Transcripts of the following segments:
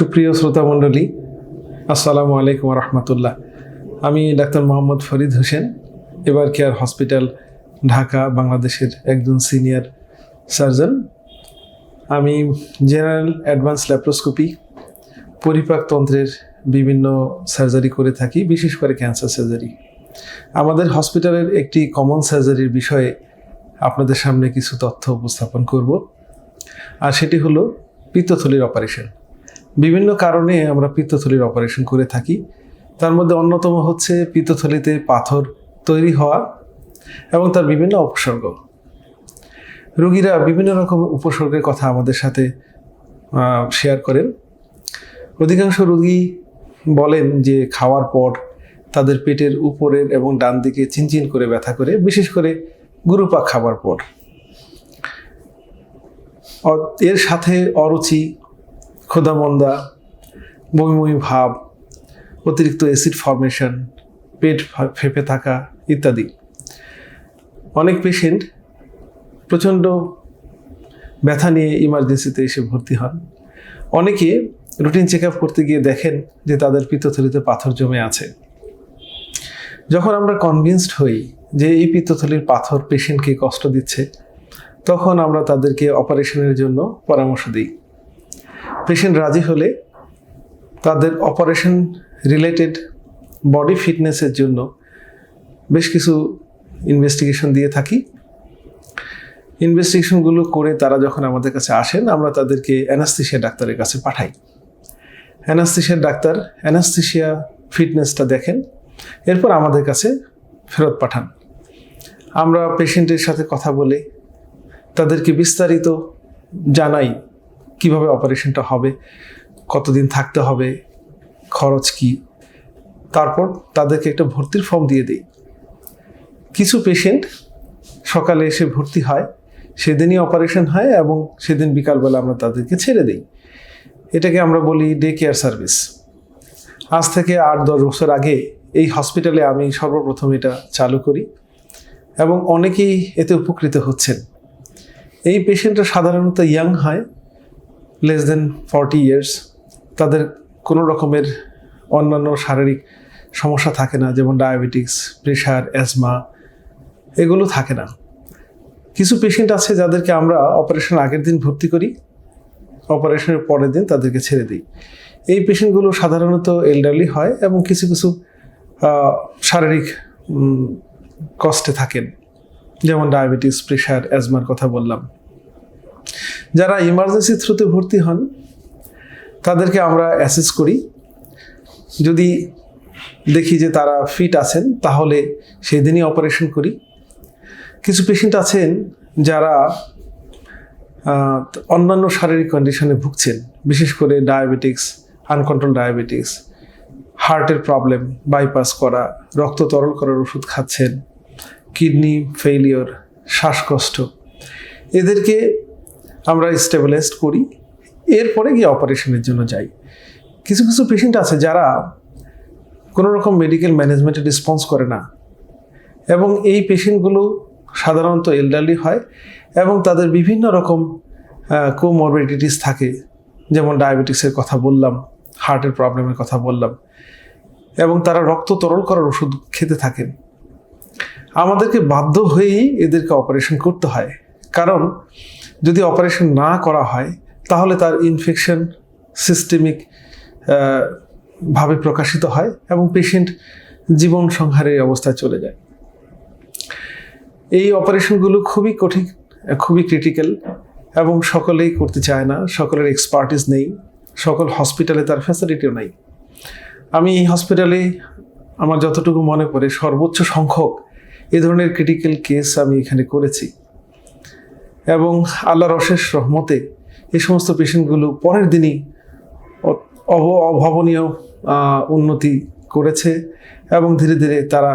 সুপ্রিয় শ্রোতা মণ্ডলী, আসসালামু আলাইকুম রহমতুল্লাহ। আমি ডাক্তার মোহাম্মদ ফরিদ হোসেন, এবার কেয়ার হসপিটাল, ঢাকা, বাংলাদেশের একজন সিনিয়র সার্জন। আমি জেনারেল অ্যাডভান্স ল্যাপ্রোস্কোপি পরিপাকতন্ত্রের বিভিন্ন সার্জারি করে থাকি, বিশেষ করে ক্যান্সার সার্জারি। আমাদের হসপিটালের একটি কমন সার্জারির বিষয়ে আপনাদের সামনে কিছু তথ্য উপস্থাপন করব, আর সেটি হলো পিত্তথলির অপারেশন। বিভিন্ন কারণে আমরা পিত্তথলির অপারেশন করে থাকি। তার মধ্যে অন্যতম হচ্ছে পিত্তথলিতে পাথর তৈরি হওয়া এবং তার বিভিন্ন উপসর্গ। রোগীরা বিভিন্ন রকম উপসর্গের কথা আমাদের সাথে শেয়ার করেন। অধিকাংশ রোগী বলেন যে খাওয়ার পর তাদের পেটের উপরের এবং ডান দিকে চিনচিন করে ব্যথা করে, বিশেষ করে গুরুপাক খাবার পর। এর সাথে অরুচি ক্ষুধামন্দা বমি ভাব, অতিরিক্ত অ্যাসিড ফর্মেশন পেট ফেঁপে থাকা ইত্যাদি। অনেক পেশেন্ট প্রচণ্ড ব্যথা নিয়ে ইমার্জেন্সিতে এসে ভর্তি হন। অনেকে রুটিন চেক করতে গিয়ে দেখেন যে তাদের পিত্তথলিতে পাথর জমে আছে। যখন আমরা কনভিন্সড হই যে এই পিত্তথলির পাথর পেশেন্টকে কষ্ট দিচ্ছে, তখন আমরা তাদেরকে অপারেশনের জন্য পরামর্শ দিই। পেশেন্ট রাজি হলে তাদের অপারেশন রিলেটেড বডি ফিটনেসের জন্য বেশ কিছু ইনভেস্টিগেশন দিয়ে থাকি। ইনভেস্টিগেশনগুলো করে তারা যখন আমাদের কাছে আসেন, আমরা তাদেরকে অ্যানাস্থিসিয়া ডাক্তারের কাছে পাঠাই। অ্যানাস্থিসিয়ার ডাক্তার অ্যানাস্থিসিয়া ফিটনেসটা দেখেন, এরপর আমাদের কাছে ফেরত পাঠান। আমরা পেশেন্টের সাথে কথা বলে তাদেরকে বিস্তারিত জানাই কীভাবে অপারেশনটা হবে, কতদিন থাকতে হবে, খরচ কি? তারপর তাদেরকে একটা ভর্তির ফর্ম দিয়ে দিই। কিছু পেশেন্ট সকালে এসে ভর্তি হয়, সেদিনই অপারেশন হয় এবং সেদিন বিকালবেলা আমরা তাদেরকে ছেড়ে দিই। এটাকে আমরা বলি ডে কেয়ার সার্ভিস আজ থেকে আট দশ বছর আগে এই হসপিটালে আমি সর্বপ্রথম এটা চালু করি এবং অনেকেই এতে উপকৃত হচ্ছেন। এই পেশেন্টরা সাধারণত ইয়াং হয় লেস দেন ফর্টি ইয়ার্স তাদের কোনো রকমের অন্যান্য শারীরিক সমস্যা থাকে না, যেমন ডায়াবেটিক্স প্রেশার অ্যাজমা এগুলো থাকে না। কিছু পেশেন্ট আছে যাদেরকে আমরা অপারেশন আগের দিন ভর্তি করি অপারেশনের পরের দিন তাদেরকে ছেড়ে দিই। এই পেশেন্টগুলো সাধারণত এল্ডারলি হয় এবং কিছু কিছু শারীরিক কষ্টে থাকেন, যেমন ডায়াবেটিস প্রেশার অ্যাজমার কথা বললাম। যারা ইমার্জেন্সি থ্রুতে ভর্তি হন, তাদেরকে আমরা অ্যাসেস করি। যদি দেখি যে তারা ফিট আছেন, তাহলে সেই দিনই অপারেশন করি। কিছু পেশেন্ট আছেন যারা অন্যান্য শারীরিক কন্ডিশনে ভুগছেন, বিশেষ করে ডায়াবেটিক্স আনকন্ট্রোল ডায়াবেটিক্স হার্টের প্রবলেম বাইপাস করা, রক্ত তরল করার ওষুধ খাচ্ছেন কিডনি ফেইলিওর শ্বাসকষ্ট, এদেরকে আমরা স্টেবিলাইজড করি, এরপরে গিয়ে অপারেশনের জন্য যাই। কিছু কিছু পেশেন্ট আছে যারা কোনো রকম মেডিকেল ম্যানেজমেন্টে রেসপন্স করে না। এবং এই পেশেন্টগুলো সাধারণত এলডারলি হয় এবং তাদের বিভিন্ন রকম কোমরবিডিটিস থাকে। যেমন ডায়াবেটিক্সের কথা বললাম হার্টের প্রবলেমের কথা বললাম। এবং তারা রক্ত তরল করার ওষুধ খেতে থাকেন। আমাদেরকে বাধ্য হয়েই এদেরকে অপারেশন করতে হয়। কারণ যদি অপারেশন না করা হয়, তাহলে তার ইনফেকশন সিস্টেমিক ভাবে প্রকাশিত হয় এবং পেশেন্ট জীবন সংহারের অবস্থায় চলে যায়। এই অপারেশনগুলো খুবই কঠিন, খুবই ক্রিটিক্যাল এবং সকলেই করতে চায় না, সকলের এক্সপার্টিস নেই, সকল হসপিটালে তার ফ্যাসিলিটিও নেই। আমি এই হসপিটালে আমার যতটুকু মনে পড়ে, সর্বোচ্চ সংখ্যক এ ধরনের ক্রিটিক্যাল কেস আমি এখানে করেছি। এবং আল্লাহর অশেষ রহমতে এই সমস্ত পেশেন্টগুলো পরের দিনই অভাবনীয় উন্নতি করেছে এবং ধীরে ধীরে তারা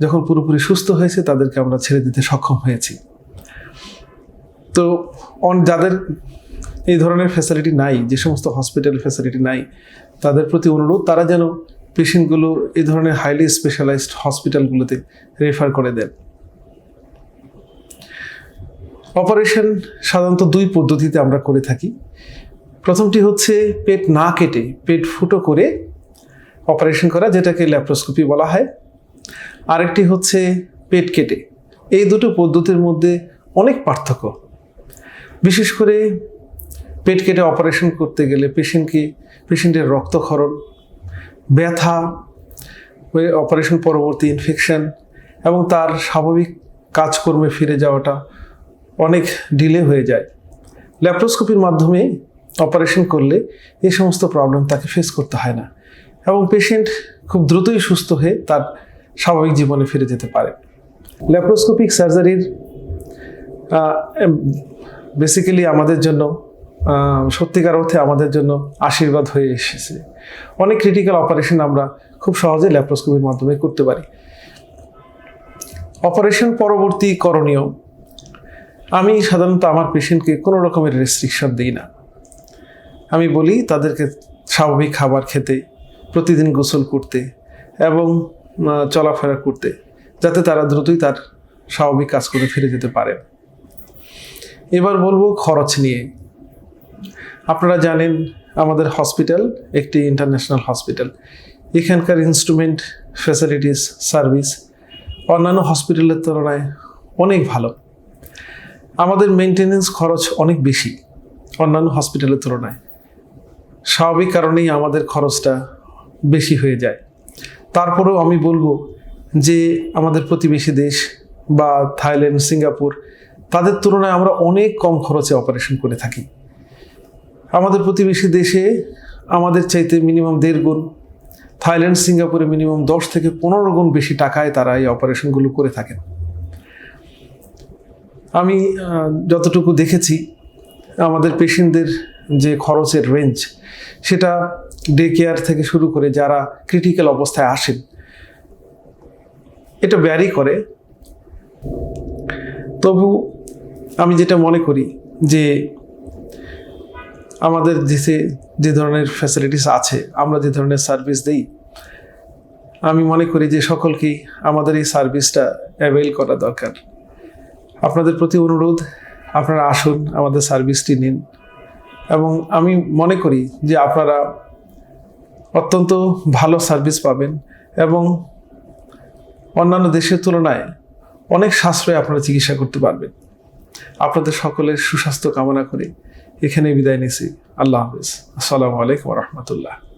যখন পুরোপুরি সুস্থ হয়েছে তাদেরকে আমরা ছেড়ে দিতে সক্ষম হয়েছি। তো অন যাদের এই ধরনের ফ্যাসিলিটি নাই, যে সমস্ত হসপিটাল ফ্যাসিলিটি নাই, তাদের প্রতি অনুরোধ, তারা যেন পেশেন্টগুলো এই ধরনের হাইলি স্পেশালাইজড হসপিটালগুলোতে রেফার করে দেন। অপারেশন সাধারণত দুই পদ্ধতিতে আমরা করে থাকি। প্রথমটি হচ্ছে পেট না কেটে পেট ফুটো করে অপারেশন করা, যেটাকে ল্যাপ্রোস্কোপি বলা হয়। আরেকটি হচ্ছে পেট কেটে। এই দুটো পদ্ধতির মধ্যে অনেক পার্থক্য। বিশেষ করে পেট কেটে অপারেশন করতে গেলে পেশেন্টকে, পেশেন্টের রক্তক্ষরণ, ব্যথা অপারেশন পরবর্তী ইনফেকশন এবং তার স্বাভাবিক কাজকর্মে ফিরে যাওয়াটা অনেক ডিলে হয়ে যায়। ল্যাপ্রোস্কোপির মাধ্যমে অপারেশন করলে এই সমস্ত প্রবলেম তাকে ফেস করতে হয় না এবং পেশেন্ট খুব দ্রুতই সুস্থ হয়ে তার স্বাভাবিক জীবনে ফিরে যেতে পারে। ল্যাপ্রোস্কোপিক সার্জারির বেসিক্যালি আমাদের জন্য সত্যিকার অর্থে আমাদের জন্য আশীর্বাদ হয়ে এসেছে। অনেক ক্রিটিক্যাল অপারেশন আমরা খুব সহজে ল্যাপ্রোস্কোপির মাধ্যমে করতে পারি। অপারেশন পরবর্তী করণীয় আমি সাধারণত আমার পেশেন্টকে কোনো রকমের রেস্ট্রিকশন দিই না। আমি বলি, তাদেরকে স্বাভাবিক খাবার খেতে, প্রতিদিন গোসল করতে এবং চলাফেরা করতে, যাতে তারা দ্রুতই তার স্বাভাবিক কাজ করে ফিরে যেতে পারে। এবার বলব খরচ নিয়ে। আপনারা জানেন, আমাদের হসপিটাল একটি ইন্টারন্যাশনাল হসপিটাল এখানকার ইনস্ট্রুমেন্ট ফ্যাসিলিটিস সার্ভিস অন্যান্য হসপিটালের তুলনায় অনেক ভালো। আমাদের মেনটেনেন্স খরচ অনেক বেশি অন্যান্য হসপিটালের তুলনায়। স্বাভাবিক কারণেই আমাদের খরচটা বেশি হয়ে যায়। তারপরেও আমি বলব যে আমাদের প্রতিবেশী দেশ বা থাইল্যান্ড, সিঙ্গাপুর, তাদের তুলনায় আমরা অনেক কম খরচে অপারেশন করে থাকি। আমাদের প্রতিবেশী দেশে আমাদের চাইতে মিনিমাম দেড় গুণ, থাইল্যান্ড, সিঙ্গাপুরে মিনিমাম দশ থেকে পনেরো গুণ বেশি টাকায় তারা এই অপারেশনগুলো করে থাকেন। আমি যতটুকু দেখেছি, আমাদের পেশেন্টদের যে খরচের রেঞ্জ সেটা ডে কেয়ার থেকে শুরু করে যারা ক্রিটিক্যাল অবস্থায় আসেন, এটা ব্যারি করে। তবু আমি যেটা মনে করি যে, আমাদের দেশে যে ধরনের ফ্যাসিলিটিস আছে, আমরা যে ধরনের সার্ভিস দেই, আমি মনে করি যে সকলকেই আমাদের এই সার্ভিসটা অ্যাভেল করা দরকার। আপনাদের প্রতি অনুরোধ, আপনারা আসুন, আমাদের সার্ভিসটি নিন। এবং আমি মনে করি যে আপনারা অত্যন্ত ভালো সার্ভিস পাবেন এবং অন্যান্য দেশের তুলনায় অনেক সাশ্রয়ে আপনারা চিকিৎসা করতে পারবেন। আপনাদের সকলের সুস্বাস্থ্য কামনা করে এখানে বিদায় নিছি। আল্লাহ হাফিজ। আসসালামু আলাইকুম রহমতুল্লাহ।